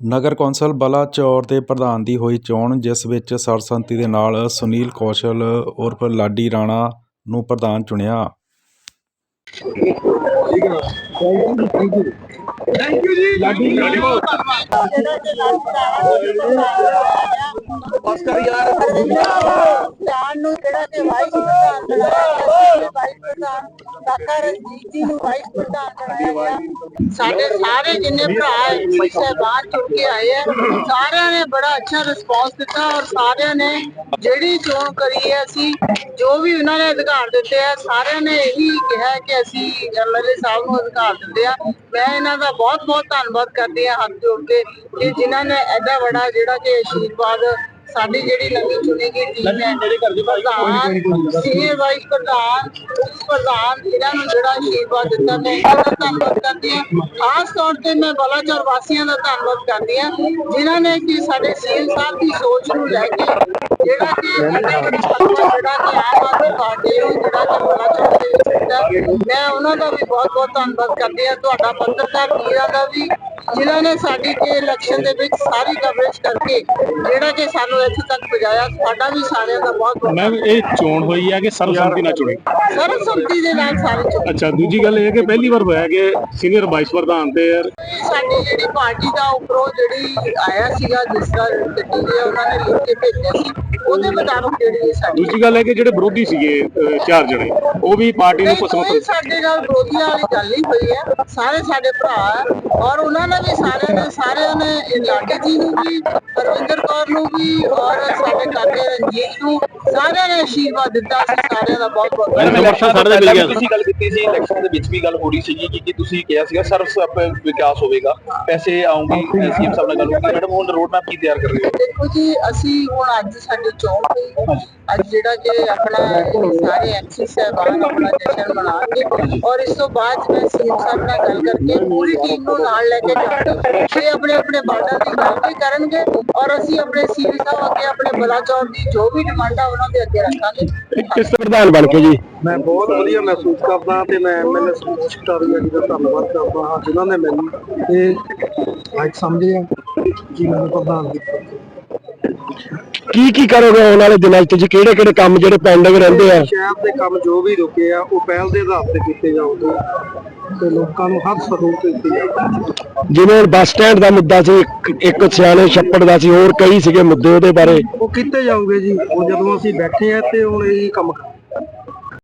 ਨਗਰ council Balachaur ਦੇ ਪ੍ਰਧਾਨ ਦੀ ਹੋਈ ਚੋਣ ਜਿਸ ਵਿੱਚ ਸਰਬਸੰਮਤੀ ਦੇ ਨਾਲ ਸੁਨੀਲ ਕੌਸ਼ਲ ਉਰਫ ਲਾਡੀ ਰਾਣਾ ਨੂੰ ਪ੍ਰਧਾਨ ਚੁਣਿਆ। ਬਸ ਕਰ ਯਾਰ ਜਾਨ ਨੂੰ ਕਿਹੜਾ ਕਿ ਵਾਈਸ ਪ੍ਰਧਾਨ ਬਣਾਇਆ ਵਾਈਸ ਪ੍ਰਧਾਨ ਕਾਕਾ ਰਣਜੀਤ ਜੀ ਨੂੰ ਵਾਈਸ ਪ੍ਰਧਾਨ ਬਣਾਇਆ ਗਿਆ ਸਾਡੇ ਸਾਰੇ ਜਿੰਨੇ ਭਰਾ ਪੈਸੇ ਬਾਹਰ ਚੁੱਕ ਕੇ ਆਏ ਆ ਸਾਰਿਆਂ ਨੇ ਬੜਾ ਅੱਛਾ ਰਿਸਪੌਂਸ ਦਿੱਤਾ ਔਰ ਸਾਰਿਆਂ ਨੇ ਜਿਹੜੀ ਚੋਣ ਕਰੀ ਹੈ ਅਸੀਂ ਜੋ ਵੀ ਉਹਨਾਂ ਨੇ ਅਧਿਕਾਰ ਦਿੱਤੇ ਆ ਸਾਰਿਆਂ ਨੇ ਇਹੀ ਕਿਹਾ ਕਿ ਅਸੀਂ ਐਮਐਲਏ ਸਾਹਿਬ ਨੂੰ ਅਧਿਕਾਰ ਦਿੰਦੇ ਆ। ਮੈਂ ਇਹਨਾਂ ਦਾ ਬਹੁਤ ਬਹੁਤ ਧੰਨਵਾਦ ਕਰਦੀ ਹਾਂ ਹੱਥ ਜੋੜ ਕੇ ਕਿ ਜਿਨ੍ਹਾਂ ਨੇ ਐਡਾ ਵੱਡਾ ਜਿਹੜਾ ਕਿ ਆਸ਼ੀਰਵਾਦ ਸਾਡੀ ਜਿਹੜੀ ਨਵੀਂ ਚੁਣੀ ਗਈ ਟੀਮ ਹੈ ਪ੍ਰਧਾਨ ਸੀਨੀਅਰ ਵਾਈਸ ਪ੍ਰਧਾਨ ਉਪ ਪ੍ਰਧਾਨ ਇਹਨਾਂ ਨੂੰ ਜਿਹੜਾ ਆਸ਼ੀਰਵਾਦ ਦਿੱਤਾ ਮੈਂ ਇਹਨਾਂ ਦਾ ਧੰਨਵਾਦ ਕਰਦੀ ਹਾਂ। ਖਾਸ ਤੌਰ ਤੇ ਮੈਂ ਬਲਾਚੌਰ ਵਾਸੀਆਂ ਦਾ ਧੰਨਵਾਦ ਕਰਦੀ ਹਾਂ ਜਿਨ੍ਹਾਂ ਨੇ ਕਿ ਸਾਡੇ ਸੀਐਮ ਸਾਹਿਬ ਦੀ ਸੋਚ ਨੂੰ ਲੈ ਕੇ ਜਿਹੜਾ ਕਿ ਜਿਹੜਾ ਕਿ ਆਮ ਆਦਮੀ ਪਾਰਟੀ ਨੂੰ ਜਿਹੜਾ ਕਿ ਬਲਾਚੌਰ ਦੇ ਵਿੱਚ ਮੈਂ ਉਹਨਾਂ ਦਾ ਵੀ ਬਹੁਤ ਬਹੁਤ ਧੰਨਵਾਦ ਕਰਦੀ ਹਾਂ। ਤੁਹਾਡਾ ਪੱਤਰਕਾਰ ਵੀਰਾਂ ਦਾ ਵੀ ਜਿਨ੍ਹਾਂ ਨੇ ਸਾਡੀ ਤੇ ਇਲੈਕਸ਼ਨ ਦੇ ਵਿੱਚ ਸਾਰੀ ਕਵਰੇਜ ਕਰਕੇ ਜਿਹੜਾ ਕਿ ਸਾਨੂੰ ਇੱਥੇ ਤੱਕ ਪਹੁੰਚਾਇਆ, ਸਾਡਾ ਵੀ ਸਾਰਿਆਂ ਦਾ ਬਹੁਤ ਬਹੁਤ ਮੈਮ ਇਹ ਚੋਣ ਹੋਈ ਹੈ ਕਿ ਸਰਬਸੰਮਤੀ ਨਾਲ ਚੁਣੀ? ਸਰਬਸੰਮਤੀ ਦੇ ਨਾਲ ਸਾਰੇ ਚੁਣੇ ਅੱਛਾ ਦੂਜੀ ਗੱਲ ਇਹ ਹੈ ਕਿ ਪਹਿਲੀ ਵਾਰ ਹੋਇਆ ਕਿ ਸੀਨੀਅਰ ਵਾਈਸ ਪ੍ਰਧਾਨ ਤੇ ਸਾਡੀ ਜਿਹੜੀ ਪਾਰਟੀ ਦਾ ਉੱਪਰੋਂ ਜਿਹੜੀ ਆਇਆ ਸੀਗਾ ਜਿਸ ਦਾ ਗੱਡੀ ਦੇ ਉਹਨਾਂ ਨੇ ਲਿਖ ਕੇ ਭੇਜਿਆ ਸੀ ਉਹਦੇ ਮੁਤਾਬਕ ਜਿਹੜੀ ਸਾਡੀ ਦੂਜੀ ਗੱਲ ਹੈ ਕਿ ਜਿਹੜੇ ਵਿਰੋਧੀ ਸੀਗੇ ਅਹ, ਚਾਰ ਜਣੇ ਉਹ ਵੀ ਪਾਰਟੀ ਨੂੰ ਨਹੀਂ, ਪਸੰਦ ਸਾਡੇ ਨਾਲ ਵਿਰੋਧੀਆਂ ਵਾਲੀ ਗੱਲ ਨਹੀਂ ਹੋਈ ਹੈ। ਸਾਰੇ ਸਾਡੇ ਭਰਾ ਹੈ ਔਰ ਉਹਨਾਂ ਨੇ ਵੀ ਸਾਰਿਆਂ ਨੇ ਸਾਰਿਆਂ ਨੇ ਲਾਡੀ ਜੀ ਨੂੰ ਵੀ ਪਰਵਿੰਦਰ ਕੌਰ ਨੂੰ ਵੀ ਔਰ ਸਾਡੇ ਕਾਕੇ ਰਣਜੀਤ ਨੂੰ ਸਾਰਿਆਂ ਨੇ ਆਸ਼ੀਰਵਾਦ ਦਿੱਤਾ ਸੀ ਸਾਰਿਆਂ ਦਾ ਬਹੁਤ ਬਹੁਤ ਮੈਡਮ, ਇਲੈਕਸ਼ਨ ਸਾਡੇ ਦੇ ਮਿਲ ਗਿਆ। ਤੁਸੀਂ ਗੱਲ ਕੀਤੀ ਸੀ ਇਲੈਕਸ਼ਨ ਦੇ ਵਿੱਚ ਵੀ ਗੱਲ ਹੋ ਰਹੀ ਸੀਗੀ ਕਿ ਤੁਸੀਂ ਕਿਹਾ ਸੀਗਾ ਸਰਵ ਸਪ ਵਿਕਾਸ ਹੋਵੇਗਾ ਪੈਸੇ ਆਉਂਗੇ ਸੀਐਮ ਸਾਹਿਬ ਨਾਲ ਗੱਲ ਹੋਈ ਮੈਡਮ ਹੁਣ ਰੋਡ ਮੈਪ ਕੀ ਤਿਆਰ ਕਰ ਰਹੇ ਹੋ? ਦੇਖੋ ਜੀ ਅਸੀਂ ਹੁਣ ਅੱਜ ਸਾਡੀ ਚੋਣ ਹੋਈ। ਅੱਜ ਜਿਹੜਾ ਕਿ ਆਪਣਾ ਸਾਰੇ ਐਮਸੀ ਸਾਹਿਬਾਨ ਆਪਣਾ ਜਸ਼ਨ ਮਨਾਉਣਗੇ ਔਰ ਇਸ ਤੋਂ ਬਾਅਦ ਮੈਂ ਸੀਐਮ ਸਾਹਿਬ ਨਾਲ ਗੱਲ ਕਰਕੇ ਪੂਰੀ ਟੀਮ ਨੂੰ ਨਾਲ ਲੈ ਕੇ ਜਾਵਾਂਗੇ। ਤੇ ਆਪਣੇ ਆਪਣੇ ਬਾਰਡਰ ਦੀ ਗੱਲ ਵੀ ਕਰਨਗੇ ਔਰ ਅਸੀਂ ਆਪਣੇ ਸੀਐਮ ਸਾਹਿਬ ਅੱਗੇ ਆਪਣੇ ਬਲਾਚੌਰ ਦੀ ਜੋ ਵੀ ਡਿਮਾਂਡ ਆ ਉਹਨਾਂ ਦੇ ਅੱਗੇ ਰੱਖਾਂਗੇ। ਕਿਸ ਪ੍ਰਧਾਨ ਬਣ ਕੇ ਜੀ? ਮੈਂ ਬਹੁਤ ਵਧੀਆ ਮਹਿਸੂਸ ਕਰਦਾ ਤੇ ਮੈਂ ਐਮਐਲਏ ਸੁਨੀਲ ਕਟਾਰੀਆ ਜੀ ਦਾ ਧੰਨਵਾਦ ਕਰਦਾ ਹਾਂ ਜਿਨ੍ਹਾਂ ਨੇ ਮੈਨੂੰ ਇਹ ਅੱਜ ਸਮਝਿਆ ਕਿ ਮੈਨੂੰ ਪ੍ਰਧਾਨ ਕੀਤਾ ਕੀ ਕੀ ਕਰੋਗੇ ਆਉਣ ਵਾਲੇ ਦਿਨਾਂ ਵਿੱਚ? ਜੀ ਕਿਹੜੇ ਕਿਹੜੇ ਕੰਮ ਜਿਹੜੇ ਪੈਂਡਿੰਗ ਰਹਿੰਦੇ ਆ? ਸ਼ਹਿਰ ਦੇ ਕੰਮ ਜੋ ਵੀ ਰੁਕੇ ਆ ਉਹ ਪਹਿਲ ਦੇ ਆਧਾਰ ਤੇ ਕੀਤੇ ਜਾਣਗੇ। ਤੇ ਲੋਕਾਂ ਨੂੰ ਹਰ ਸਹੂਲਤ ਦਿੱਤੀ ਜਾਵੇਗੀ ਜਿਵੇਂ ਹੁਣ ਬੱਸ ਸਟੈਂਡ ਦਾ ਮੁੱਦਾ ਸੀ ਇੱਕ- ਇੱਕ ਸਿਆਣੇ ਛੱਪੜ ਦਾ ਸੀ ਹੋਰ ਕਈ ਸੀਗੇ ਮੁੱਦੇ ਉਹਦੇ ਬਾਰੇ। ਉਹ ਕੀਤੇ ਜਾਊਗੇ ਜੀ। ਉਹ ਜਦੋਂ ਅਸੀਂ ਬੈਠੇ ਆ ਤੇ ਹੁਣ ਇਹ ਕੰਮ